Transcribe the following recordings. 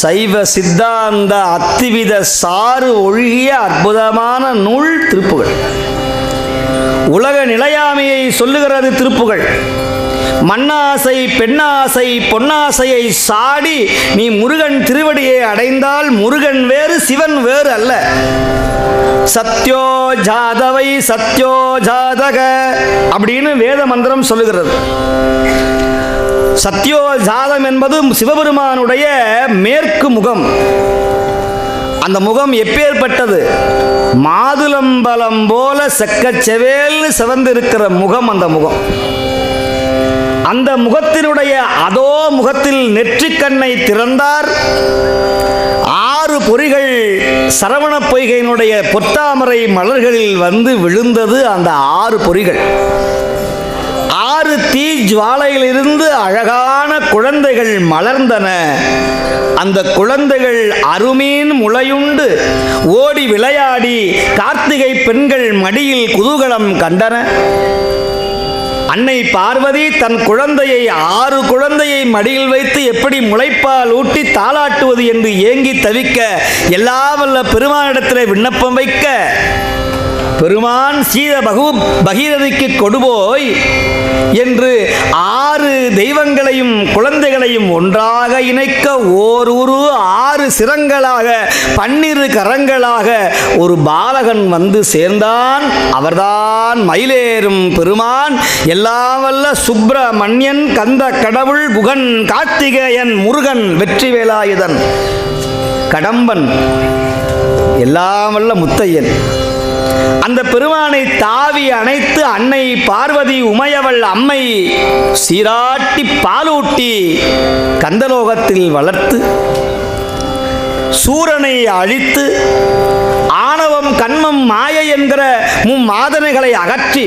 சைவ சித்தாந்த அத்திவித சாறு ஒழுகிய அற்புதமான நூல் திருப்புகள். உலக நிலையாமையை சொல்லுகிறது திருப்புகள். மண்ணாசை பெண்ணாசை பொன்னாசையை சாடி நீ முருகன் திருவடியை அடைந்தால் முருகன் வேறு சிவன் வேறு அல்ல. சத்யோ ஜாதவை சத்யோ ஜாதக அப்படின்னு வேத மந்திரம் சொல்லுகிறது. சத்யோ ஜாதம் என்பது சிவபெருமானுடைய மேற்கு முகம். அந்த முகம் எப்பேற்பட்டது? மாதுளம்பலம் போல செக்கச் சிவந்து சிவந்திருக்கிற முகம் அந்த முகம். அந்த முகத்தினுடைய அதோ முகத்தில் நெற்றிக்கண்ணை திறந்தார். ஆறு பொறிகள் சரவண பொய்கையினுடைய பொத்தாமரை மலர்களில் வந்து விழுந்தது அந்த ஆறு பொறிகள். ஆறு தீ ஜுவாலையிலிருந்து அழகான குழந்தைகள் மலர்ந்தன. அந்த குழந்தைகள் அருமீன் முளையுண்டு. ஓடி விளையாடி கார்த்திகை பெண்கள் மடியில் குதூகலம் கண்டன. அன்னை பார்வதி தன் குழந்தையை ஆறு குழந்தையை மடியில் வைத்து எப்படி முளைப்பால் ஊட்டி தாளாட்டுவது என்று ஏங்கி தவிக்க எல்லா வல்ல பெருமானிடத்தில் விண்ணப்பம் வைக்க பெருமான் சீத பகு பகீரதிக்கு கொடுபோய் என்று ஆறு தெய்வங்களையும் குழந்தைகளையும் ஒன்றாக இணைக்க ஓர் உரு ஆறு சிரங்களாக பன்னிரு கரங்களாக ஒரு பாலகன் வந்து சேர்ந்தான். அவர்தான் மயிலேறும் பெருமான். எல்லாம் வல்ல சுப்பிரமணியன் கந்த கடவுள் புகன் கார்த்திகேயன் முருகன் வெற்றிவேலாயுதன் கடம்பன் எல்லாம் வல்ல முத்தையன். அந்த பெருமானை தாவி அணைத்து அன்னை பார்வதி உமையவள் அம்மை சீராட்டி பாலூட்டி கந்தலோகத்தில் வளர்த்து சூரனை அழித்து ஆணவம் கண்மம் மாயை என்கிற மும்மாதனைகளை அகற்றி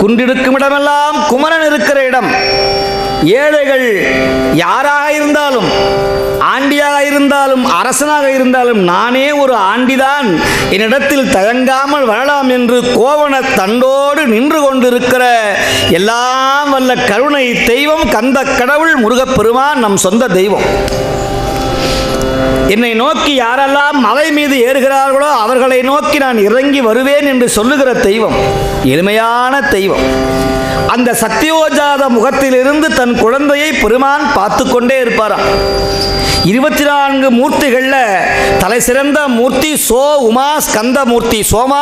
குன்றிருக்கும் இடமெல்லாம் குமரன் இருக்கிற இடம். ஏழைகள் யாராக இருந்தாலும் இருந்தாலும் அரசனாக இருந்தாலும் நானே ஒரு ஆண்டிதான் என்னிடத்தில் தயங்காமல் வரலாம் என்று கோவண தண்டோடு நின்று கொண்டிருக்கிற எல்லாம் வல்ல கருணை தெய்வம் கந்த கடவுள் முருகப்பெருமான் நம் சொந்த தெய்வம். என்னை நோக்கி யாரெல்லாம் மலை மீது ஏறுகிறார்களோ அவர்களை நோக்கி நான் இறங்கி வருவேன் என்று சொல்லுகிற தெய்வம் எளிமையான தெய்வம். அந்த சத்தியோஜாத முகத்திலிருந்து தன் குழந்தையை பெருமான் பார்த்து கொண்டே இருப்பாராம். இருபத்தி நான்கு மூர்த்திகளில் தலை சிறந்த மூர்த்தி சோ உமா ஸ்கந்த மூர்த்தி சோமா